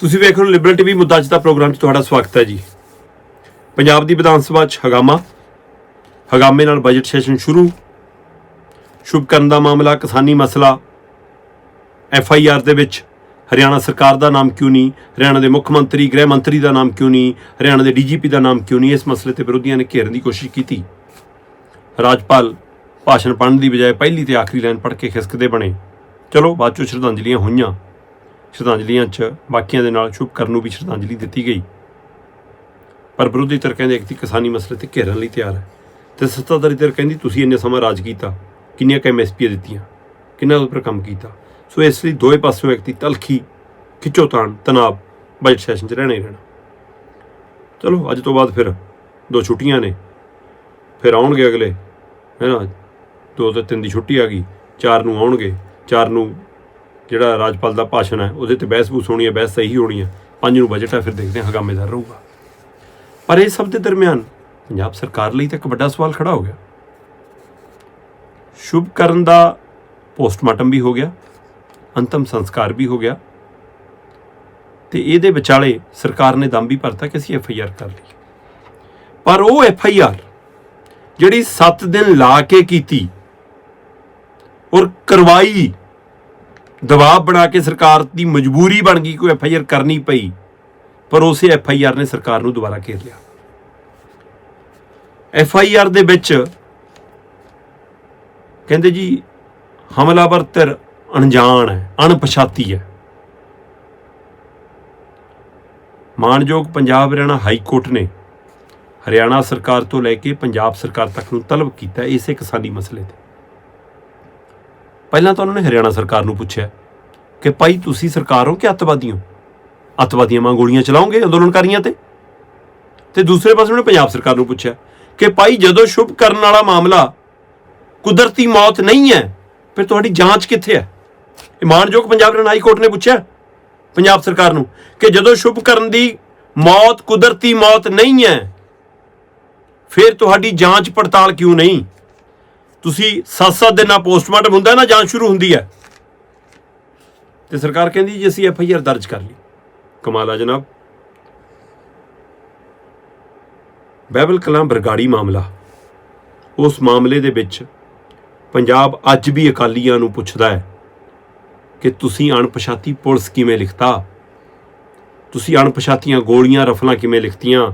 ਤੁਸੀਂ ਵੇਖ ਰਹੇ ਹੋ ਲਿਬਰਲ ਟੀਵੀ ਮੁੱਦਾ ਅੱਜ ਦਾ ਪ੍ਰੋਗਰਾਮ 'ਚ ਤੁਹਾਡਾ ਸਵਾਗਤ ਹੈ ਜੀ। ਪੰਜਾਬ ਦੀ ਵਿਧਾਨ ਸਭਾ 'ਚ ਹਗਾਮਾ, ਹਗਾਮੇ ਨਾਲ ਬਜਟ ਸੈਸ਼ਨ ਸ਼ੁਰੂ, ਸ਼ੁਭ ਕਰਨ ਦਾ ਮਾਮਲਾ, ਕਿਸਾਨੀ ਮਸਲਾ ਐਫ ਆਈ ਆਰ ਦੇ ਵਿੱਚ, ਹਰਿਆਣਾ ਸਰਕਾਰ ਦਾ ਨਾਮ ਕਿਉਂ ਨਹੀਂ, ਹਰਿਆਣਾ ਦੇ ਮੁੱਖ ਮੰਤਰੀ, ਗ੍ਰਹਿ ਮੰਤਰੀ ਦਾ ਨਾਮ ਕਿਉਂ ਨਹੀਂ, ਹਰਿਆਣਾ ਦੇ ਡੀਜੀਪੀ ਦਾ ਨਾਮ ਕਿਉਂ ਨਹੀਂ, ਇਸ ਮਸਲੇ ਤੇ ਵਿਰੋਧੀਆਂ ਨੇ ਘੇਰਨ ਦੀ ਕੋਸ਼ਿਸ਼ ਕੀਤੀ। ਰਾਜਪਾਲ ਭਾਸ਼ਣ ਪੜ੍ਹਨ ਦੀ ਬਜਾਏ ਪਹਿਲੀ ਤੇ ਆਖਰੀ ਲਾਈਨ ਪੜ੍ਹ ਕੇ ਖਿਸਕਦੇ ਬਣੇ। ਚਲੋ, ਬਾਅਦ ਚੋਂ ਸ਼ਰਧਾਂਜਲੀਆਂ ਹੋਈਆਂ। ਸ਼ਰਧਾਂਜਲੀਆਂ 'ਚ ਬਾਕੀਆਂ ਦੇ ਨਾਲ ਸ਼ੁਭ ਕਰਨ ਨੂੰ ਵੀ ਸ਼ਰਧਾਂਜਲੀ ਦਿੱਤੀ ਗਈ। ਪਰ ਵਿਰੋਧੀ ਧਿਰ ਕਹਿੰਦੇ ਇੱਕ ਕਿਸਾਨੀ ਮਸਲੇ ਤੇ ਘੇਰਨ ਲਈ ਤਿਆਰ ਹੈ ਤੇ ਸੱਤਾਧਾਰੀ ਧਿਰ ਕਹਿੰਦੀ, ਤੁਸੀਂ ਇੰਨੇ ਸਮਾਂ ਰਾਜ ਕੀਤਾ, ਕਿੰਨੀਆਂ ਕੁ ਐਮਐਸਪੀ ਦਿੱਤੀਆਂ, ਕਿੰਨਾ ਉਹਦੇ ਉੱਪਰ ਕੰਮ ਕੀਤਾ? ਸੋ ਇਸ ਲਈ ਦੋਵੇਂ ਪਾਸਿਓਂ ਵਿਅਕਤੀ ਤਲਖੀ ਖਿੱਚੋਤਾਣ ਤਣਾਅ, ਬਜਟ ਸੈਸ਼ਨ 'ਚ ਰਹਿਣੇ ਰਹਿਣਾ। ਚਲੋ, ਅੱਜ ਤੋਂ ਬਾਅਦ ਫਿਰ ਦੋ ਛੁੱਟੀਆਂ ਨੇ, ਫਿਰ ਆਉਣਗੇ ਅਗਲੇ ਹੈ ਨਾ ਦੋ ਤੇ ਤਿੰਨ ਦੀ ਛੁੱਟੀ ਆ ਗਈ, ਚਾਰ ਨੂੰ ਆਉਣਗੇ, ਚਾਰ ਨੂੰ ਜਿਹੜਾ ਰਾਜਪਾਲ ਦਾ ਭਾਸ਼ਣ ਹੈ, ਉਹਦੇ ਤੇ ਬਹਿਸ ਬੂਸ ਹੋਣੀ ਹੈ, ਬਹਿਸ ਸਹੀ ਹੋਣੀ ਹੈ। ਪੰਜ ਨੂੰ ਬਜਟ ਹੈ, ਫਿਰ ਦੇਖਦੇ ਹਾਂ ਹਗਾਮੇਦਾਰ ਰਹੂਗਾ। ਪਰ ਇਹ ਸਭ ਦੇ ਦਰਮਿਆਨ ਪੰਜਾਬ ਸਰਕਾਰ ਲਈ ਤਾਂ ਇੱਕ ਵੱਡਾ ਸਵਾਲ ਖੜਾ ਹੋ ਗਿਆ। ਸ਼ੁਭ ਕਰਨ ਦਾ ਪੋਸਟਮਾਰਟਮ ਵੀ ਹੋ ਗਿਆ, ਅੰਤਮ ਸੰਸਕਾਰ ਵੀ ਹੋ ਗਿਆ। ਤੇ ਇਹਦੇ ਵਿਚਾਲੇ ਸਰਕਾਰ ਨੇ ਦਮ ਵੀ ਭਰਤਾ ਕਿ ਅਸੀਂ ਐਫ ਆਈ ਆਰ ਕਰ ਲਈ। ਪਰ ਉਹ ਐਫ ਆਈ ਆਰ ਜਿਹੜੀ 7 ਦਿਨ ਲਾ ਕੇ ਕੀਤੀ ਔਰ ਕਰਵਾਈ ਦਬਾਅ ਬਣਾ ਕੇ ਸਰਕਾਰ ਦੀ ਮਜਬੂਰੀ ਬਣ ਗਈ, ਕੋਈ ਐਫ ਆਈ ਆਰ ਕਰਨੀ ਪਈ, ਪਰ ਉਸੇ ਐਫ ਆਈ ਆਰ ਨੇ ਸਰਕਾਰ ਨੂੰ ਦੁਬਾਰਾ ਘੇਰ ਲਿਆ। ਐਫ ਆਈ ਆਰ ਦੇ ਵਿੱਚ ਕਹਿੰਦੇ ਜੀ, ਹਮਲਾਵਰ ਧਿਰ ਅਣਜਾਣ ਹੈ, ਅਣਪਛਾਤੀ ਹੈ। ਮਾਨਯੋਗ ਪੰਜਾਬ ਹਰਿਆਣਾ ਹਾਈ ਕੋਰਟ ਨੇ ਹਰਿਆਣਾ ਸਰਕਾਰ ਤੋਂ ਲੈ ਕੇ ਪੰਜਾਬ ਸਰਕਾਰ ਤੱਕ ਨੂੰ ਤਲਬ ਕੀਤਾ ਇਸੇ ਕਿਸਾਨੀ ਮਸਲੇ ਤੇ। ਪਹਿਲਾਂ ਤਾਂ ਉਹਨਾਂ ਨੇ ਹਰਿਆਣਾ ਸਰਕਾਰ ਨੂੰ ਪੁੱਛਿਆ ਕਿ ਭਾਈ ਤੁਸੀਂ ਸਰਕਾਰ ਹੋ ਕਿ ਅੱਤਵਾਦੀ ਹੋ ਅੱਤਵਾਦੀਆਂ ਵਾਂਗ ਗੋਲੀਆਂ ਚਲਾਉਂਗੇ ਅੰਦੋਲਨਕਾਰੀਆਂ ਤੇ? ਤੇ ਦੂਸਰੇ ਪਾਸੇ ਉਹਨੇ ਪੰਜਾਬ ਸਰਕਾਰ ਨੂੰ ਪੁੱਛਿਆ ਕਿ ਭਾਈ ਜਦੋਂ ਸ਼ੁਭ ਕਰਨ ਵਾਲਾ ਮਾਮਲਾ ਕੁਦਰਤੀ ਮੌਤ ਨਹੀਂ ਹੈ, ਫਿਰ ਤੁਹਾਡੀ ਜਾਂਚ ਕਿੱਥੇ ਹੈ? ਇਹ ਪੰਜਾਬ ਹਰਿਆਣਾ ਹਾਈ ਕੋਰਟ ਨੇ ਪੁੱਛਿਆ ਪੰਜਾਬ ਸਰਕਾਰ ਨੂੰ ਕਿ ਜਦੋਂ ਸ਼ੁਭ ਕਰਨ ਦੀ ਮੌਤ ਕੁਦਰਤੀ ਮੌਤ ਨਹੀਂ ਹੈ, ਫਿਰ ਤੁਹਾਡੀ ਜਾਂਚ ਪੜਤਾਲ ਕਿਉਂ ਨਹੀਂ? ਤੁਸੀਂ 7-7 ਦਿਨਾਂ ਪੋਸਟਮਾਰਟਮ ਹੁੰਦਾ ਨਾ, ਜਾਂਚ ਸ਼ੁਰੂ ਹੁੰਦੀ ਹੈ। ਤੇ ਸਰਕਾਰ ਕਹਿੰਦੀ ਜੀ, ਅਸੀਂ ਐਫ ਆਈ ਆਰ ਦਰਜ ਕਰ ਲਈ। ਕਮਾਲ ਆ ਜਨਾਬ। ਬਹਿਬਲ ਕਲਾਂ ਬਰਗਾੜੀ ਮਾਮਲਾ। ਉਸ ਮਾਮਲੇ ਦੇ ਵਿੱਚ ਪੰਜਾਬ ਅੱਜ ਵੀ ਅਕਾਲੀਆਂ ਨੂੰ ਪੁੱਛਦਾ ਹੈ ਕਿ ਤੁਸੀਂ ਅਣਪਛਾਤੀ ਪੁਲਿਸ ਕਿਵੇਂ ਲਿਖਤਾ? ਤੁਸੀਂ ਅਣਪਛਾਤੀਆਂ ਗੋਲੀਆਂ, ਰਫਲਾਂ ਕਿਵੇਂ ਲਿਖਤੀਆਂ?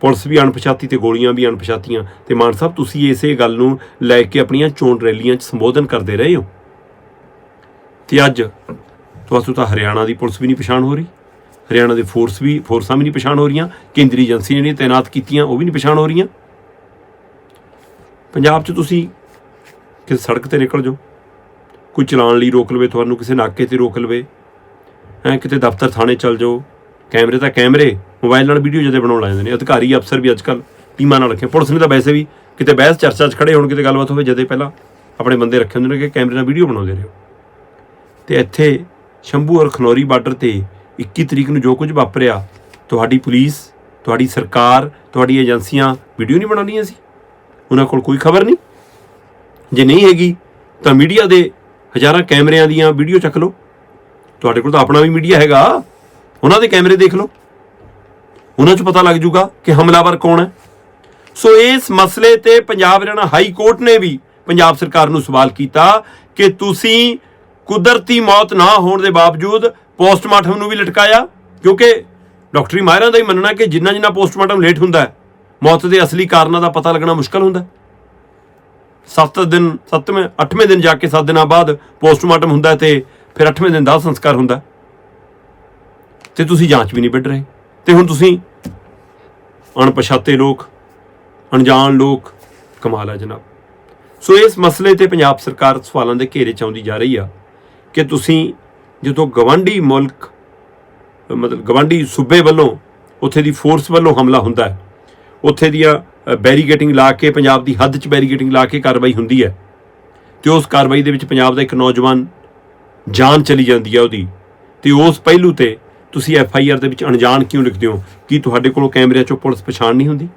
ਪੁਲਿਸ ਵੀ ਅਣਪਛਾਤੀ ਤੇ ਗੋਲੀਆਂ ਵੀ ਅਣਪਛਾਤੀਆਂ। ਤੇ ਮਾਨ ਸਾਹਿਬ, ਤੁਸੀਂ ਇਸੇ ਗੱਲ ਨੂੰ ਲੈ ਕੇ ਆਪਣੀਆਂ ਚੋਣ ਰੈਲੀਆਂ 'ਚ ਸੰਬੋਧਨ ਕਰਦੇ ਰਹੇ ਹੋ? ਤੇ ਅੱਜ ਤੁਹਾਨੂੰ ਤਾਂ ਹਰਿਆਣਾ ਦੀ ਪੁਲਿਸ ਵੀ ਨਹੀਂ ਪਛਾਣ ਹੋ ਰਹੀ। ਹਰਿਆਣਾ ਦੇ ਫੋਰਸ ਵੀ, ਫੋਰਸਾਂ ਵੀ ਨਹੀਂ ਪਛਾਣ ਹੋ ਰਹੀਆਂ। ਕੇਂਦਰੀ ਏਜੰਸੀਆਂ ਜਿਹੜੀਆਂ ਤਾਇਨਾਤ ਕੀਤੀਆਂ, ਉਹ ਵੀ ਨਹੀਂ ਪਛਾਣ ਹੋ ਰਹੀਆਂ। ਪੰਜਾਬ 'ਚ ਤੁਸੀਂ ਕਿਸੇ ਸੜਕ ਤੇ ਨਿਕਲ ਜਾਓ। ਕੋਈ ਚਲਾਨ ਲਈ ਰੋਕ ਲਵੇ, ਤੁਹਾਨੂੰ ਕਿਸੇ ਨਾਕੇ ਤੇ ਰੋਕ ਲਵੇ। ਐ ਕਿਤੇ ਦਫ਼ਤਰ, ਥਾਣੇ ਚਲ ਜਾਓ। ਕੈਮਰੇ ਤਾਂ ਕੈਮਰੇ। ਮੋਬਾਈਲ ਨਾਲ ਵੀਡੀਓ ਜਦੇ ਬਣਾਉਣ ਲੱਗ ਜਾਂਦੇ ਨੇ। ਅਧਿਕਾਰੀ, ਅਫਸਰ ਵੀ ਅੱਜਕੱਲ ਟੀਮਾਂ ਨਾਲ ਰੱਖੇ। ਪੁਲਿਸ ਨੇ ਤਾਂ ਵੈਸੇ ਵੀ ਕਿਤੇ ਬਹਿਸ, ਚਰਚਾ 'ਚ ਖੜੇ ਹੋਣ, ਕਿਤੇ ਗੱਲਬਾਤ ਹੋਵੇ ਜਦੇ ਪਹਿਲਾਂ ਆਪਣੇ ਬੰਦੇ ਰੱਖੇ ਹੁੰਦੇ ਨੇ ਕਿ ਕੈਮਰੇ ਨਾਲ ਵੀਡੀਓ ਬਣਾਉਂਦੇ ਰਹੋ। ਤੇ ਇੱਥੇ ਸ਼ੰਭੂ ਔਰ ਖਨੌਰੀ ਬਾਰਡਰ ਤੇ 21 ਤਰੀਕ ਨੂੰ ਜੋ ਕੁਝ ਵਾਪਰਿਆ, ਤੁਹਾਡੀ ਪੁਲਿਸ, ਤੁਹਾਡੀ ਸਰਕਾਰ, ਤੁਹਾਡੀ ਏਜੰਸੀਆਂ ਵੀਡੀਓ ਨਹੀਂ ਬਣਾਉਣੀਆਂ ਸੀ? ਉਹਨਾਂ ਕੋਲ ਕੋਈ ਖਬਰ ਨਹੀਂ? ਜੇ ਨਹੀਂ ਹੈਗੀ, ਤਾਂ ਮੀਡੀਆ ਦੇ ਹਜ਼ਾਰਾਂ ਕੈਮਰਿਆਂ ਦੀਆਂ ਵੀਡੀਓ ਚੱਕ ਲਓ। ਤੁਹਾਡੇ ਕੋਲ ਤਾਂ ਆਪਣਾ ਵੀ ਮੀਡੀਆ ਹੈਗਾ। ਉਹਨਾਂ ਦੇ ਕੈਮਰੇ ਦੇਖ ਲਓ। ਉਹਨਾਂ 'ਚ ਪਤਾ ਲੱਗ ਜੂਗਾ ਕਿ ਹਮਲਾਵਰ ਕੌਣ ਹੈ। ਸੋ ਇਸ ਮਸਲੇ ਤੇ ਪੰਜਾਬ ਹਰਿਆਣਾ ਹਾਈ ਕੋਰਟ ਨੇ ਵੀ ਪੰਜਾਬ ਸਰਕਾਰ ਨੂੰ ਸਵਾਲ ਕੀਤਾ ਕਿ ਤੁਸੀਂ ਕੁਦਰਤੀ ਮੌਤ ਨਾ ਹੋਣ ਦੇ ਬਾਵਜੂਦ ਪੋਸਟਮਾਰਟਮ ਨੂੰ ਵੀ ਲਟਕਾਇਆ, ਕਿਉਂਕਿ ਡਾਕਟਰੀ ਮਾਹਿਰਾਂ ਦਾ ਹੀ ਮੰਨਣਾ ਕਿ ਜਿੰਨਾ ਜਿੰਨਾ ਪੋਸਟਮਾਰਟਮ ਲੇਟ ਹੁੰਦਾ ਹੈ, ਮੌਤ ਦੇ ਅਸਲੀ ਕਾਰਨਾਂ ਦਾ ਪਤਾ ਲੱਗਣਾ ਮੁਸ਼ਕਲ ਹੁੰਦਾ ਹੈ। 7 ਦਿਨ 7ਵੇਂ 8ਵੇਂ ਦਿਨ ਜਾ ਕੇ 7 ਦਿਨਾਂ ਬਾਅਦ ਪੋਸਟਮਾਰਟਮ ਹੁੰਦਾ ਹੈ ਤੇ ਫਿਰ 8ਵੇਂ ਦਿਨ ਦਾ ਸੰਸਕਾਰ ਹੁੰਦਾ ਹੈ। ਤੇ ਤੁਸੀਂ ਜਾਂਚ ਵੀ ਨਹੀਂ ਵਿੱਢ ਰਹੇ। ਤੇ ਹੁਣ ਤੁਸੀਂ ਅਣਪਛਾਤੇ ਲੋਕ, ਅਣਜਾਣ ਲੋਕ, ਕਮਾਲ ਹੈ ਜਨਾਬ। ਸੋ ਇਸ ਮਸਲੇ ਤੇ ਪੰਜਾਬ ਸਰਕਾਰ ਸਵਾਲਾਂ ਦੇ ਘੇਰੇ ਚ ਆਉਂਦੀ ਜਾ ਰਹੀ ਆ ਕਿ ਤੁਸੀਂ ਜਦੋਂ ਗਵਾਂਢੀ ਮੁਲਕ, ਮਤਲਬ ਗਵਾਂਢੀ ਸੂਬੇ ਵੱਲੋਂ ਉੱਥੇ ਦੀ ਫੋਰਸ ਵੱਲੋਂ ਹਮਲਾ ਹੁੰਦਾ ਹੈ, ਉੱਥੇ ਦੀਆਂ ਬੈਰੀਗੇਟਿੰਗ ਲਾ ਕੇ ਪੰਜਾਬ ਦੀ ਹੱਦ 'ਚ ਬੈਰੀਗੇਟਿੰਗ ਲਾ ਕੇ ਕਾਰਵਾਈ ਹੁੰਦੀ ਹੈ, ਤੇ ਉਸ ਕਾਰਵਾਈ ਦੇ ਵਿੱਚ ਪੰਜਾਬ ਦਾ ਇੱਕ ਨੌਜਵਾਨ ਜਾਨ ਚਲੀ ਜਾਂਦੀ ਹੈ ਉਹਦੀ, ਤੇ ਉਸ ਪਹਿਲੂ ਤੇ ਤੁਸੀਂ ਐਫ ਆਈ ਆਰ ਦੇ ਵਿੱਚ ਅਣਜਾਣ ਕਿਉਂ ਲਿਖਦੇ ਹੋ? ਕੀ ਤੁਹਾਡੇ ਕੋਲੋਂ ਕੈਮਰਿਆਂ 'ਚੋਂ ਪੁਲਿਸ ਪਛਾਣ ਨਹੀਂ ਹੁੰਦੀ?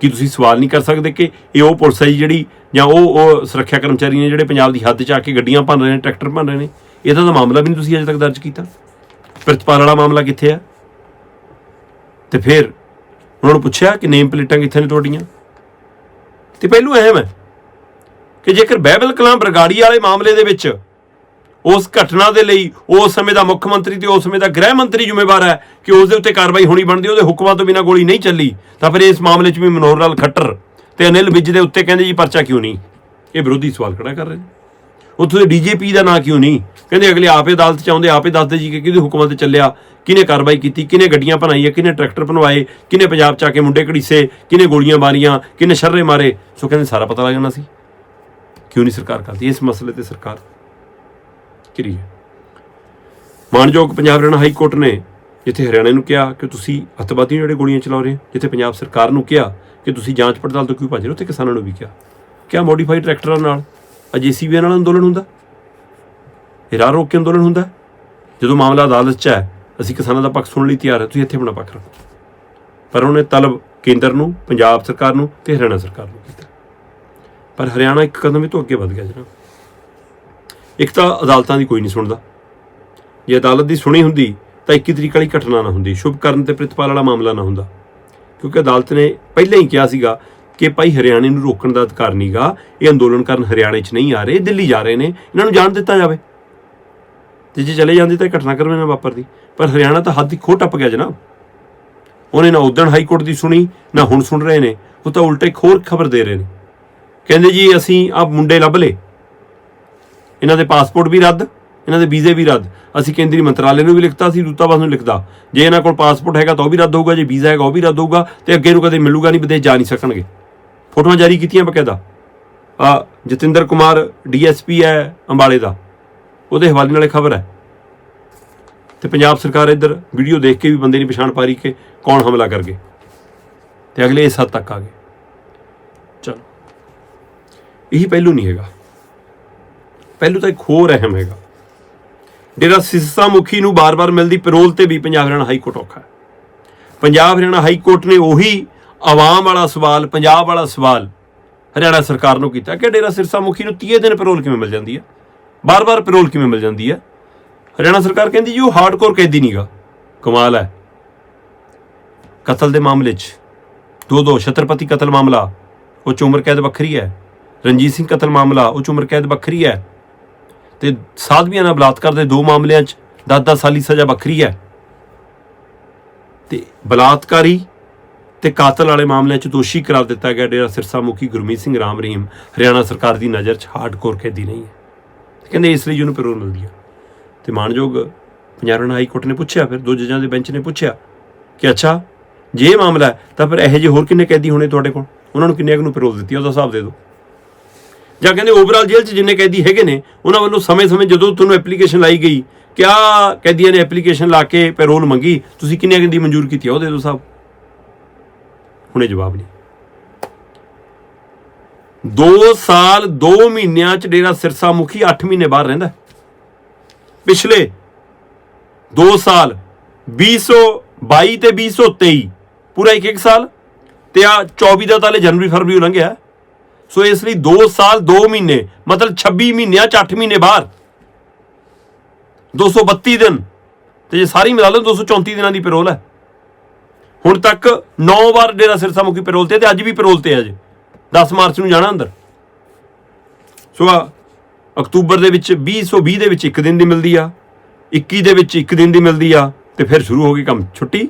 ਕੀ ਤੁਸੀਂ ਸਵਾਲ ਨਹੀਂ ਕਰ ਸਕਦੇ ਕਿ ਇਹ ਉਹ ਪੁਲਿਸ ਹੈ ਜੀ ਜਿਹੜੀ ਜਾਂ ਉਹ ਉਹ ਸੁਰੱਖਿਆ ਕਰਮਚਾਰੀ ਨੇ ਜਿਹੜੇ ਪੰਜਾਬ ਦੀ ਹੱਦ 'ਚ ਆ ਕੇ ਗੱਡੀਆਂ ਭੰਨ ਰਹੇ ਨੇ, ਟਰੈਕਟਰ ਭੰਨ ਰਹੇ ਨੇ? ਇਹਦਾ ਤਾਂ ਮਾਮਲਾ ਵੀ ਨਹੀਂ ਤੁਸੀਂ ਅਜੇ ਤੱਕ ਦਰਜ ਕੀਤਾ। ਪ੍ਰਿਤਪਾਲ ਵਾਲਾ ਮਾਮਲਾ ਕਿੱਥੇ ਆ? ਤੇ ਫਿਰ ਉਹਨਾਂ ਨੂੰ ਪੁੱਛਿਆ ਕਿ ਨੇਮ ਪਲੇਟਾਂ ਕਿੱਥੇ ਨੇ ਤੁਹਾਡੀਆਂ? ਤੇ ਪਹਿਲੂ ਅਹਿਮ ਹੈ ਕਿ ਜੇਕਰ ਬਹਿਬਲ ਕਲਾਮ ਬਰਗਾੜੀ ਵਾਲੇ ਮਾਮਲੇ ਦੇ ਵਿੱਚ ਉਸ ਘਟਨਾ ਦੇ ਲਈ ਉਸ ਸਮੇਂ ਦਾ ਮੁੱਖ ਮੰਤਰੀ ਤੇ ਉਸ ਸਮੇਂ ਦਾ ਗ੍ਰਹਿ ਮੰਤਰੀ ਜ਼ਿੰਮੇਵਾਰ ਹੈ ਕਿ ਉਸ ਦੇ ਉੱਤੇ ਕਾਰਵਾਈ ਹੋਣੀ ਬਣਦੀ, ਉਹਦੇ ਹੁਕਮਾਂ ਤੋਂ ਬਿਨਾਂ ਗੋਲੀ ਨਹੀਂ ਚੱਲੀ। ਤਾਂ ਫਿਰ ਇਸ ਮਾਮਲੇ 'ਚ ਵੀ ਮਨੋਹਰ ਲਾਲ ਖੱਟਰ ਤੇ ਅਨਿਲ ਵਿਜ ਦੇ ਉੱਤੇ ਕਹਿੰਦੇ ਜੀ ਪਰਚਾ ਕਿਉਂ ਨਹੀਂ? ਇਹ ਵਿਰੋਧੀ ਸਵਾਲ ਖੜਾ ਕਰ ਰਹੇ ਨੇ। ਉੱਥੇ ਦੇ ਡੀਜੀਪੀ ਦਾ ਨਾਂ ਕਿਉਂ ਨਹੀਂ? ਕਹਿੰਦੇ ਅਗਲੇ ਆਪੇ ਅਦਾਲਤ ਚ ਆਉਂਦੇ, ਆਪੇ ਦੱਸਦੇ ਜੀ ਕਿ ਕਿਹਦੇ ਹੁਕਮਾਂ ਤੇ ਚੱਲਿਆ, ਕਿਹਨੇ ਕਾਰਵਾਈ ਕੀਤੀ, ਕਿਹਨੇ ਗੱਡੀਆਂ ਬਣਾਈਆਂ ਕਿਹਨੇ ਟਰੈਕਟਰ ਬਣਵਾਏ ਕਿਹਨੇ ਪੰਜਾਬ ਚ ਆ ਕੇ ਮੁੰਡੇ ਘੜੀਸੇ, ਕਿਹਨੇ ਗੋਲੀਆਂ ਮਾਰੀਆਂ, ਕਿਹਨੇ ਸ਼ਰਰੇ ਮਾਰੇ। ਸੋ ਕਹਿੰਦੇ ਸਾਰਾ ਪਤਾ ਲੱਗ ਜਾਣਾ ਸੀ। ਕਿਉਂ ਨਹੀਂ ਸਰਕਾਰ ਕਰਦੀ? ਇਸ ਮਸਲੇ ਤੇ ਸਰਕਾਰ ਕਿਰੀ ਮਾਨਯੋਗ ਪੰਜਾਬ ਹਰਿਆਣਾ ਹਾਈ ਕੋਰਟ ਨੇ ਜਿੱਥੇ ਹਰਿਆਣਾ ਨੂੰ ਕਿਹਾ ਕਿ ਤੁਸੀਂ ਅੱਤਵਾਦੀਆਂ ਜਿਹੜੇ ਗੋਲੀਆਂ ਚਲਾ ਰਹੇ ਹੋ, ਜਿੱਥੇ ਪੰਜਾਬ ਸਰਕਾਰ ਨੂੰ ਕਿਹਾ ਕਿ ਤੁਸੀਂ ਜਾਂਚ ਪੜਤਾਲ ਤੋਂ ਕਿਉਂ ਭੱਜ ਰਹੇ ਹੋ ਤੇ ਕਿਸਾਨਾਂ ਨੂੰ ਵੀ ਕਿਹਾ। ਕਿਆ ਮੋਡੀਫਾਈਡ ਟਰੈਕਟਰਾਂ ਨਾਲ ਅਜੀਸੀਬੀ ਨਾਲ ਅੰਦੋਲਨ ਹੁੰਦਾ? ਇਹ ਰਾਹ ਰੋਕ ਕੇ ਅੰਦੋਲਨ ਹੁੰਦਾ? ਜਦੋਂ ਮਾਮਲਾ ਅਦਾਲਤ 'ਚ ਹੈ, ਅਸੀਂ ਕਿਸਾਨਾਂ ਦਾ ਪੱਖ ਸੁਣਨ ਲਈ ਤਿਆਰ ਹਾਂ, ਤੁਸੀਂ ਇੱਥੇ ਆਪਣਾ ਪੱਖ ਰੱਖੋ। ਪਰ ਉਹਨੇ ਤਲਬ ਕੇਂਦਰ ਨੂੰ, ਪੰਜਾਬ ਸਰਕਾਰ ਨੂੰ ਤੇ ਹਰਿਆਣਾ ਸਰਕਾਰ ਨੂੰ ਕੀਤਾ। ਪਰ ਹਰਿਆਣਾ ਇੱਕ ਕਦਮ ਇਹ ਤੋਂ ਅੱਗੇ ਵਧ ਗਿਆ ਜਨਾਬ। ਇੱਕ ਤਾਂ ਅਦਾਲਤਾਂ ਦੀ ਕੋਈ ਨਹੀਂ ਸੁਣਦਾ। ਜੇ ਅਦਾਲਤ ਦੀ ਸੁਣੀ ਹੁੰਦੀ, ਤਾਂ 21 ਤਰੀਕ ਵਾਲੀ ਘਟਨਾ ਨਾ ਹੁੰਦੀ, ਸ਼ੁਭ ਕਰਨ ਤੇ ਪ੍ਰਿਤਪਾਲ ਵਾਲਾ ਮਾਮਲਾ ਨਾ ਹੁੰਦਾ। ਕਿਉਂਕਿ ਅਦਾਲਤ ਨੇ ਪਹਿਲਾਂ ਹੀ ਕਿਹਾ ਸੀਗਾ ਕਿ ਭਾਈ ਹਰਿਆਣੇ ਨੂੰ ਰੋਕਣ ਦਾ ਅਧਿਕਾਰ ਨਹੀਂਗਾ ਇਹ ਅੰਦੋਲਨ ਕਰਨ ਹਰਿਆਣੇ 'ਚ ਨਹੀਂ ਆ ਰਹੇ, ਦਿੱਲੀ ਜਾ ਰਹੇ ਨੇ, ਇਹਨਾਂ ਨੂੰ ਜਾਣ ਦਿੱਤਾ ਜਾਵੇ। ਤੇ ਜੇ ਚਲੇ ਜਾਂਦੇ ਤਾਂ ਇਹ ਘਟਨਾ ਕਰਵੇ ਨਾ ਵਾਪਰਦੀ। ਪਰ ਹਰਿਆਣਾ ਤਾਂ ਹੱਦ ਹੀ ਖੋਹ ਟੱਪ ਗਿਆ ਜਨਾਬ। ਉਹਨੇ ਨਾ ਉਦਣ ਹਾਈ ਕੋਰਟ ਦੀ ਸੁਣੀ, ਨਾ ਹੁਣ ਸੁਣ ਰਹੇ ਨੇ, ਉਹ ਤਾਂ ਉਲਟੇ ਖੋਰ ਖਬਰ ਦੇ ਰਹੇ ਨੇ। ਕਹਿੰਦੇ ਜੀ ਅਸੀਂ ਆ ਮੁੰਡੇ ਲੱਭ ਲਏ। ਇਹਨਾਂ ਦੇ ਪਾਸਪੋਰਟ ਵੀ ਰੱਦ ਇਹਨਾਂ ਦੇ ਵੀਜ਼ੇ ਵੀ ਰੱਦ। ਅਸੀਂ ਕੇਂਦਰੀ ਮੰਤਰਾਲੇ ਨੂੰ ਵੀ ਲਿਖਤਾ ਸੀ ਦੂਤਾਵਾਸ ਨੂੰ ਲਿਖਦਾ। ਜੇ ਇਹਨਾਂ ਕੋਲ ਪਾਸਪੋਰਟ ਹੈਗਾ ਤਾਂ ਉਹ ਵੀ ਰੱਦ ਹੋਊਗਾ ਜੇ ਵੀਜ਼ਾ ਹੈਗਾ ਉਹ ਵੀ ਰੱਦ ਹੋਊਗਾ ਤੇ ਅੱਗੇ ਨੂੰ ਕਦੇ ਮਿਲੂਗਾ ਨਹੀਂ ਵਿਦੇਸ਼ ਜਾ ਨਹੀਂ ਸਕਣਗੇ। ਫੋਟੋਆਂ ਜਾਰੀ ਕੀਤੀਆਂ ਬਕਾਇਦਾ। ਆ ਜਤਿੰਦਰ ਕੁਮਾਰ ਡੀਐਸਪੀ ਹੈ ਅੰਬਾਲੇ ਦਾ। ਉਹਦੇ ਹਵਾਲੇ ਨਾਲੇ ਖਬਰ ਹੈ। ਤੇ ਪੰਜਾਬ ਸਰਕਾਰ ਇੱਧਰ ਵੀਡੀਓ ਦੇਖ ਕੇ ਵੀ ਬੰਦੇ ਨਹੀਂ ਪਛਾਣ ਪਾ ਰਹੀ ਕਿ ਕੌਣ ਹਮਲਾ ਕਰ ਗਏ। ਤੇ ਅਗਲੇ ਇਸ ਹੱਦ ਤੱਕ ਆ ਗਏ। ਚਲੋ। ਇਹੀ ਪਹਿਲੂ ਨਹੀਂ ਹੈਗਾ। ਪਹਿਲੂ ਤਾਂ ਇੱਕ ਹੋਰ ਅਹਿਮ ਹੈਗਾ। ਡੇਰਾ ਸਿਰਸਾ ਮੁਖੀ ਨੂੰ ਬਾਰ-ਬਾਰ ਮਿਲਦੀ ਪੈਰੋਲ ਤੇ ਵੀ ਪੰਜਾਬ ਹਰਿਆਣਾ ਹਾਈ ਕੋਰਟ ਔਖਾ ਪੰਜਾਬ ਹਰਿਆਣਾ ਹਾਈ ਕੋਰਟ ਨੇ ਉਹੀ ਆਵਾਮ ਵਾਲਾ ਸਵਾਲ, ਪੰਜਾਬ ਵਾਲਾ ਸਵਾਲ ਹਰਿਆਣਾ ਸਰਕਾਰ ਨੂੰ ਕੀਤਾ ਕਿ ਡੇਰਾ ਸਿਰਸਾ ਮੁਖੀ ਨੂੰ 30 ਦਿਨ ਪੈਰੋਲ ਕਿਵੇਂ ਮਿਲ ਜਾਂਦੀ ਹੈ? ਬਾਰ-ਬਾਰ ਪੈਰੋਲ ਕਿਵੇਂ ਮਿਲ ਜਾਂਦੀ ਹੈ? ਹਰਿਆਣਾ ਸਰਕਾਰ ਕਹਿੰਦੀ ਜੀ ਉਹ ਹਾਰਡਕੋਰ ਕੈਦੀ ਨਹੀਂਗਾ ਕਮਾਲ ਹੈ। ਕਤਲ ਦੇ ਮਾਮਲੇ 'ਚ ਦੋ ਦੋ, ਛਤਰਪਤੀ ਕਤਲ ਮਾਮਲਾ, ਉਹ 'ਚ ਉਮਰ ਕੈਦ ਵੱਖਰੀ ਹੈ। ਰਣਜੀਤ ਸਿੰਘ ਕਤਲ ਮਾਮਲਾ, ਉਹ 'ਚ ਉਮਰ ਕੈਦ ਵੱਖਰੀ ਹੈ। ਤੇ ਸਾਧਵੀਆਂ ਨਾਲ ਬਲਾਤਕਾਰ ਦੇ ਦੋ ਮਾਮਲਿਆਂ 'ਚ 10-10 ਸਾਲੀ ਸਜ਼ਾ ਵੱਖਰੀ ਹੈ। ਤੇ ਬਲਾਤਕਾਰੀ ਤੇ ਕਾਤਲ ਵਾਲੇ ਮਾਮਲਿਆਂ 'ਚ ਦੋਸ਼ੀ ਕਰਾਰ ਦਿੱਤਾ ਗਿਆ ਡੇਰਾ ਸਿਰਸਾ ਮੁਖੀ ਗੁਰਮੀਤ ਸਿੰਘ ਰਾਮ ਰਹੀਮ, ਹਰਿਆਣਾ ਸਰਕਾਰ ਦੀ ਨਜ਼ਰ 'ਚ ਹਾਰਡਕੋਰ ਕੈਦੀ ਨਹੀਂ ਹੈ। ਕਹਿੰਦੇ ਇਸ ਲਈ ਉਹਨੂੰ ਪੈਰੋਲ ਮਿਲਦੀ ਹੈ ਤੇ ਮਾਨਯੋਗ ਪੰਜਾਬ ਹਾਈ ਕੋਰਟ ਨੇ ਪੁੱਛਿਆ, ਫਿਰ ਦੋ ਜੱਜਾਂ ਦੇ ਬੈਂਚ ਨੇ ਪੁੱਛਿਆ ਕਿ ਅੱਛਾ, ਜੇ ਇਹ ਮਾਮਲਾ ਤਾਂ ਫਿਰ ਇਹੋ ਜਿਹੇ ਹੋਰ ਕਿੰਨੇ ਕੈਦੀ ਹੋਣੇ ਤੁਹਾਡੇ ਕੋਲ? ਉਹਨਾਂ ਨੂੰ ਕਿੰਨੇ ਕੁ ਨੂੰ ਪੈਰੋਲ ਦਿੱਤੀ ਉਹਦਾ ਹਿਸਾਬ ਦੇ ਦਿਓ। ਜਾਂ ਕਹਿੰਦੇ ਓਵਰਆਲ ਜੇਲ੍ਹ 'ਚ ਜਿੰਨੇ ਕੈਦੀ ਹੈਗੇ ਨੇ, ਉਹਨਾਂ ਵੱਲੋਂ ਸਮੇਂ-ਸਮੇਂ ਜਦੋਂ ਤੁਹਾਨੂੰ ਐਪਲੀਕੇਸ਼ਨ ਲਾਈ ਗਈ, ਕਿਆ ਕੈਦੀਆਂ ਨੇ ਐਪਲੀਕੇਸ਼ਨ ਲਾ ਕੇ ਪੈਰੋਲ ਮੰਗੀ? ਤੁਸੀਂ ਕਿੰਨੇ ਕੁ ਮਨਜ਼ੂਰ ਕੀਤੀ ਆ ਉਹ ਦੇ ਦਿਓ ਸਾਹਿਬ। ਹੁਣੇ ਜਵਾਬ ਨਹੀਂ। 2 ਸਾਲ 2 ਮਹੀਨਿਆਂ 'ਚ ਡੇਰਾ ਸਿਰਸਾ ਮੁਖੀ 8 ਮਹੀਨੇ ਬਾਹਰ ਰਹਿੰਦਾ। ਪਿਛਲੇ 2 ਸਾਲ 2022 ਤੇ 2023 ਪੂਰਾ ਇੱਕ ਇੱਕ ਸਾਲ, ਤੇ ਆ 24 ਦਾ ਤਾਲੇ ਜਨਵਰੀ ਫਰਵਰੀ ਲੰਘਿਆ। ਸੋ ਇਸ ਲਈ 2 ਸਾਲ 2 ਮਹੀਨੇ, ਮਤਲਬ 26 ਮਹੀਨਿਆਂ ਚ 8 ਮਹੀਨੇ ਬਾਹਰ। 232 ਦਿਨ। ਤੇ ਜੇ ਸਾਰੀ ਮਿਲਾ ਲਓ 234 ਦਿਨਾਂ ਦੀ ਪੈਰੋਲ ਹੈ। ਹੁਣ ਤੱਕ 9 ਵਾਰ ਡੇਰਾ ਸਿਰਸਾ ਮੁਖੀ ਪੈਰੋਲ ਤੇ ਤੇ ਅੱਜ ਵੀ ਪੈਰੋਲ ਤੇ ਹੈ ਜੀ। 10 ਮਾਰਚ ਨੂੰ ਜਾਣਾ ਅੰਦਰ। ਸੋ ਅਕਤੂਬਰ ਦੇ ਵਿੱਚ 2020 ਦੇ ਵਿੱਚ ਇੱਕ ਦਿਨ ਦੀ ਮਿਲਦੀ ਆ 21 ਦੇ ਵਿੱਚ ਇੱਕ ਦਿਨ ਦੀ ਮਿਲਦੀ ਆ, ਤੇ ਫਿਰ ਸ਼ੁਰੂ ਹੋ ਗਈ ਕੰਮ ਛੁੱਟੀ।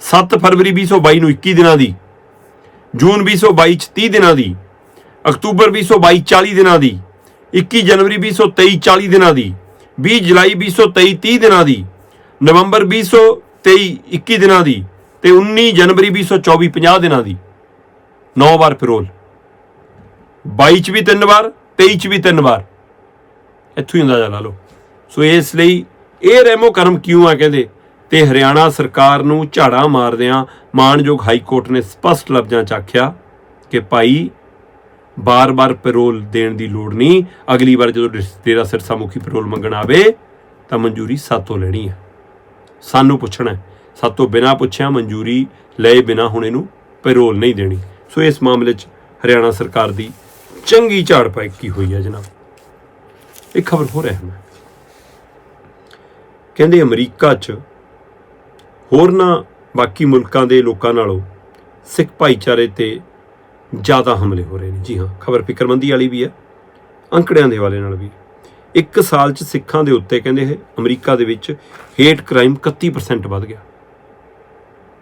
7 ਫਰਵਰੀ 2022 ਨੂੰ 21 ਦਿਨਾਂ ਦੀ, ਜੂਨ 2022 ਚ 30 ਦਿਨਾਂ ਦੀ ਅਕਤੂਬਰ 2022 40 ਦਿਨਾਂ ਦੀ 21 ਜਨਵਰੀ 2023 40 ਦਿਨਾਂ ਦੀ 20 ਜੁਲਾਈ 2023 30 ਦਿਨਾਂ ਦੀ, ਨਵੰਬਰ 2023 21 ਦਿਨਾਂ ਦੀ ਤੇ 19 ਜਨਵਰੀ 2024 50 ਦਿਨਾਂ ਦੀ। 9 ਵਾਰ ਪੈਰੋਲ 22 ਚ ਵੀ ਤਿੰਨ ਵਾਰ 23 ਚ ਵੀ ਤਿੰਨ ਵਾਰ। ਇੱਥੋਂ ਹੀ ਅੰਦਾਜ਼ਾ ਲਾ ਲਓ। ਸੋ ਇਸ ਲਈ ਇਹ ਰਹਿਮੋ ਕਰਮ ਕਿਉਂ ਆ ਕਹਿੰਦੇ? ਤੇ ਹਰਿਆਣਾ ਸਰਕਾਰ ਨੂੰ ਝਾੜਾ ਮਾਰਦਿਆਂ ਮਾਨਯੋਗ ਹਾਈ ਕੋਰਟ ਨੇ ਸਪਸ਼ਟ ਲਫ਼ਜ਼ਾਂ 'ਚ ਆਖਿਆ ਕਿ ਭਾਈ ਬਾਰ-ਬਾਰ ਪੈਰੋਲ ਦੇਣ ਦੀ ਲੋੜ ਨਹੀਂ। ਅਗਲੀ ਵਾਰ ਜਦੋਂ ਡਿਸ- ਸਿਰਸਾ ਮੁਖੀ ਪੈਰੋਲ ਮੰਗਣ ਆਵੇ, ਤਾਂ ਮਨਜ਼ੂਰੀ ਸਾਤੋਂ ਲੈਣੀ ਹੈ ਸਾਨੂੰ ਪੁੱਛਣਾ ਹੈ। ਸਾਤੋਂ ਬਿਨਾਂ ਪੁੱਛਿਆ ਮਨਜ਼ੂਰੀ ਲਏ ਬਿਨਾਂ ਹੁਣ ਇਹਨੂੰ ਪੈਰੋਲ ਨਹੀਂ ਦੇਣੀ। ਸੋ ਇਸ ਮਾਮਲੇ 'ਚ ਹਰਿਆਣਾ ਸਰਕਾਰ ਦੀ ਚੰਗੀ ਝਾੜ ਪੈਕੀ ਹੋਈ ਹੈ ਜਨਾਬ। ਇੱਕ ਖਬਰ ਹੋ ਰਿਹਾ ਹੈ। ਕਹਿੰਦੇ ਅਮਰੀਕਾ 'ਚ ਹੋਰਨਾਂ ਬਾਕੀ ਮੁਲਕਾਂ ਦੇ ਲੋਕਾਂ ਨਾਲੋਂ ਸਿੱਖ ਭਾਈਚਾਰੇ ਤੇ ਜ਼ਿਆਦਾ ਹਮਲੇ ਹੋ ਰਹੇ ਨੇ। ਜੀ ਹਾਂ, ਖਬਰ ਫਿਕਰਮੰਦੀ ਵਾਲੀ ਵੀ ਹੈ, ਅੰਕੜਿਆਂ ਦੇ ਹਵਾਲੇ ਨਾਲ ਵੀ। ਇੱਕ ਸਾਲ 'ਚ ਸਿੱਖਾਂ ਦੇ ਉੱਤੇ, ਕਹਿੰਦੇ ਇਹ, ਅਮਰੀਕਾ ਦੇ ਵਿੱਚ ਹੇਟ ਕ੍ਰਾਈਮ 31% ਵੱਧ ਗਿਆ।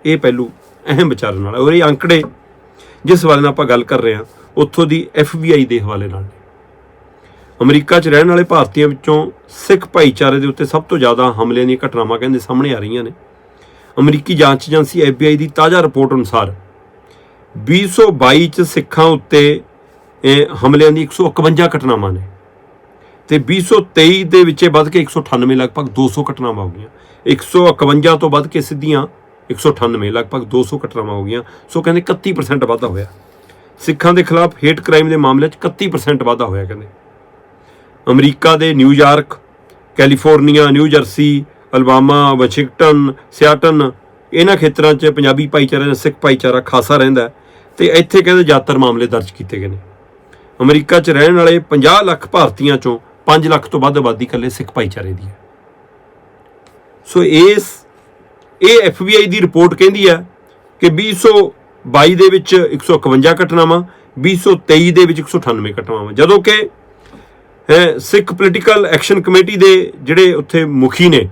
ਇਹ ਪਹਿਲੂ ਅਹਿਮ ਵਿਚਾਰਨ ਵਾਲਾ ਔਰ ਇਹ ਅੰਕੜੇ, ਜਿਸ ਬਾਰੇ ਨਾਲ ਆਪਾਂ ਗੱਲ ਕਰ ਰਹੇ ਹਾਂ, ਉੱਥੋਂ ਦੀ FBI ਦੇ ਹਵਾਲੇ ਨਾਲ ਅਮਰੀਕਾ 'ਚ ਰਹਿਣ ਵਾਲੇ ਭਾਰਤੀਆਂ ਵਿੱਚੋਂ ਸਿੱਖ ਭਾਈਚਾਰੇ ਦੇ ਉੱਤੇ ਸਭ ਤੋਂ ਜ਼ਿਆਦਾ ਹਮਲਿਆਂ ਦੀਆਂ ਘਟਨਾਵਾਂ ਕਹਿੰਦੇ ਸਾਹਮਣੇ ਆ ਰਹੀਆਂ ਨੇ। ਅਮਰੀਕੀ ਜਾਂਚ ਏਜੰਸੀ FBI ਦੀ ਤਾਜ਼ਾ ਰਿਪੋਰਟ ਅਨੁਸਾਰ 2022 ਚ ਸਿੱਖਾਂ ਉੱਤੇ ਹਮਲਿਆਂ ਦੀ 151 ਘਟਨਾਵਾਂ ਨੇ। ਤੇ 2023 ਦੇ ਵਿੱਚ ਵੱਧ ਕੇ 198 ਲਗਭਗ 200 ਘਟਨਾਵਾਂ ਹੋ ਗਈਆਂ। 151 ਤੋਂ ਵੱਧ ਕੇ ਸਿੱਧੀਆਂ 198 ਲਗਭਗ 200 ਘਟਨਾਵਾਂ ਹੋ ਗਈਆਂ। ਸੋ ਕਹਿੰਦੇ 31% ਵਾਧਾ ਹੋਇਆ। ਸਿੱਖਾਂ ਦੇ ਖਿਲਾਫ ਹੇਟ ਕ੍ਰਾਈਮ ਦੇ ਮਾਮਲੇ 'ਚ 31% ਵਾਧਾ ਹੋਇਆ ਕਹਿੰਦੇ। ਅਮਰੀਕਾ ਦੇ New York California, New Jersey, Alabama, Washington, Seattle, ਇਹਨਾਂ ਖੇਤਰਾਂ 'ਚ ਪੰਜਾਬੀ ਭਾਈਚਾਰੇ ਦਾ ਸਿੱਖ ਭਾਈਚਾਰਾ ਖਾਸਾ ਰਹਿੰਦਾ ਹੈ। ਤੇ ਇੱਥੇ ਕਹਿੰਦੇ ਜ਼ਿਆਦਾਤਰ ਮਾਮਲੇ ਦਰਜ ਕੀਤੇ ਗਏ ਨੇ। ਅਮਰੀਕਾ 'ਚ ਰਹਿਣ ਵਾਲੇ 50 ਲੱਖ ਭਾਰਤੀਆਂ 'ਚੋਂ 5 ਲੱਖ ਤੋਂ ਵੱਧ ਆਬਾਦੀ ਇਕੱਲੇ ਸਿੱਖ ਭਾਈਚਾਰੇ ਦੀ ਹੈ। ਸੋ ਇਸ ਇਹ FBI ਦੀ ਰਿਪੋਰਟ ਕਹਿੰਦੀ ਹੈ ਕਿ 2022 ਦੇ ਵਿੱਚ 151 ਘਟਨਾਵਾਂ 2023 ਦੇ ਵਿੱਚ 198 ਘਟਨਾਵਾਂ। ਜਦੋਂ ਕਿ ਅਹ, ਸਿੱਖ ਪੋਲੀਟੀਕਲ ਐਕਸ਼ਨ ਕਮੇਟੀ ਦੇ ਜਿਹੜੇ ਉੱਥੇ ਮੁਖੀ ਨੇ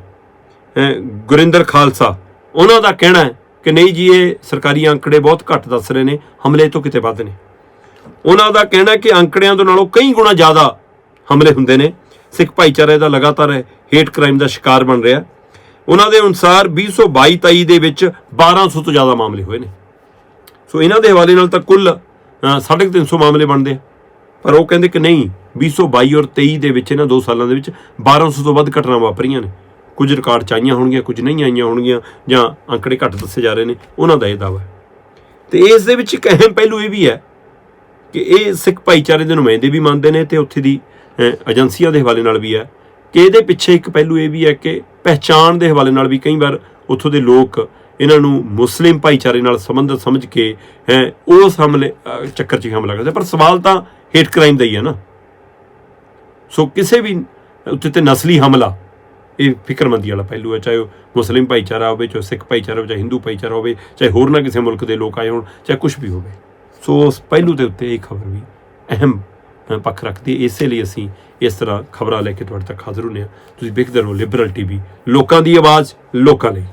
ਗੁਰਿੰਦਰ ਖਾਲਸਾ ਉਹਨਾਂ ਦਾ ਕਹਿਣਾ ਹੈ ਕਿ ਨਹੀਂ ਜੀ ਇਹ ਸਰਕਾਰੀ ਅੰਕੜੇ ਬਹੁਤ ਘੱਟ ਦੱਸ ਰਹੇ ਨੇ ਹਮਲੇ ਤੋਂ ਕਿਤੇ ਵੱਧ ਨੇ। ਉਹਨਾਂ ਦਾ ਕਹਿਣਾ ਕਿ ਅੰਕੜਿਆਂ ਤੋਂ ਨਾਲੋਂ ਕਈ ਗੁਣਾ ਜ਼ਿਆਦਾ ਹਮਲੇ ਹੁੰਦੇ ਨੇ। ਸਿੱਖ ਭਾਈਚਾਰੇ ਦਾ ਲਗਾਤਾਰ ਹੇਟ ਕ੍ਰਾਈਮ ਦਾ ਸ਼ਿਕਾਰ ਬਣ ਰਿਹਾ। ਉਹਨਾਂ ਦੇ ਅਨੁਸਾਰ 2022-23 ਦੇ ਵਿੱਚ 1200 ਤੋਂ ਜ਼ਿਆਦਾ ਮਾਮਲੇ ਹੋਏ ਨੇ। ਸੋ ਇਹਨਾਂ ਦੇ ਹਵਾਲੇ ਨਾਲ ਤਾਂ ਕੁੱਲ ਅ, 350 ਮਾਮਲੇ ਬਣਦੇ ਆ। ਪਰ ਉਹ ਕਹਿੰਦੇ ਕਿ ਨਹੀਂ 2022 ਔਰ 23 ਦੇ ਵਿੱਚ ਇਹਨਾਂ ਦੋ ਸਾਲਾਂ ਦੇ ਵਿੱਚ 1200 ਤੋਂ ਵੱਧ ਘਟਨਾਵਾਂ ਵਾਪਰੀਆਂ ਨੇ। ਕੁਝ ਰਿਕਾਰਡ ਚ ਆਈਆਂ ਹੋਣਗੀਆਂ, ਕੁਝ ਨਹੀਂ ਆਈਆਂ ਹੋਣਗੀਆਂ, ਜਾਂ ਅੰਕੜੇ ਘੱਟ ਦੱਸੇ ਜਾ ਰਹੇ ਨੇ, ਉਹਨਾਂ ਦਾ ਇਹ ਦਾਅਵਾ ਹੈ। ਤੇ ਇਸ ਦੇ ਵਿੱਚ ਇੱਕ ਅਹਿਮ ਪਹਿਲੂ ਇਹ ਵੀ ਹੈ ਕਿ ਇਹ ਸਿੱਖ ਭਾਈਚਾਰੇ ਦੇ ਨੁਮਾਇੰਦੇ ਵੀ ਮੰਨਦੇ ਨੇ ਤੇ ਉੱਥੇ ਦੀ ਏਜੰਸੀਆਂ ਦੇ ਹਵਾਲੇ ਨਾਲ ਵੀ ਹੈ। ਕਿ ਇਹਦੇ ਪਿੱਛੇ ਇੱਕ ਪਹਿਲੂ ਇਹ ਵੀ ਹੈ ਕਿ ਪਹਿਚਾਣ ਦੇ ਹਵਾਲੇ ਨਾਲ ਵੀ ਕਈ ਵਾਰ ਉੱਥੋਂ ਦੇ ਲੋਕ ਇਹਨਾਂ ਨੂੰ ਮੁਸਲਿਮ ਭਾਈਚਾਰੇ ਨਾਲ ਸੰਬੰਧਿਤ ਸਮਝ ਕੇ ਹੈ ਉਸ ਹਮਲੇ ਚੱਕਰ 'ਚ ਹਮਲਾ ਕਰਦੇ। ਪਰ ਸਵਾਲ ਤਾਂ ਹੇਟ ਕ੍ਰਾਈਮ ਦਾ ਹੀ ਹੈ ਨਾ। ਸੋ ਕਿਸੇ ਵੀ ਉੱਤੇ ਤੇ ਨਸਲੀ ਹਮਲਾ ਇਹ ਫਿਕਰਮੰਦੀ ਵਾਲਾ ਪਹਿਲੂ ਹੈ, ਚਾਹੇ ਉਹ ਮੁਸਲਿਮ ਭਾਈਚਾਰਾ ਹੋਵੇ, ਚਾਹੇ ਸਿੱਖ ਭਾਈਚਾਰਾ ਹੋਵੇ, ਚਾਹੇ ਹਿੰਦੂ ਭਾਈਚਾਰਾ ਹੋਵੇ, ਚਾਹੇ ਹੋਰ ਨਾ ਕਿਸੇ ਮੁਲਕ ਦੇ ਲੋਕ ਆਏ ਹੋਣ, ਚਾਹੇ ਕੁਝ ਵੀ ਹੋਵੇ। ਸੋ ਉਸ ਪਹਿਲੂ ਦੇ ਉੱਤੇ ਇਹ ਖਬਰ ਵੀ ਅਹਿਮ ਪੱਖ ਰੱਖਦੀ ਹੈ। ਇਸੇ ਲਈ ਅਸੀਂ ਇਸ ਤਰ੍ਹਾਂ ਖਬਰਾਂ ਲੈ ਕੇ ਤੁਹਾਡੇ ਤੱਕ ਹਾਜ਼ਰ ਹੁੰਦੇ ਹਾਂ। ਤੁਸੀਂ ਵੇਖਦੇ ਰਹੋ ਲਿਬਰਲ ਟੀਵੀ ਲੋਕਾਂ ਦੀ ਆਵਾਜ਼, ਲੋਕਾਂ ਲਈ।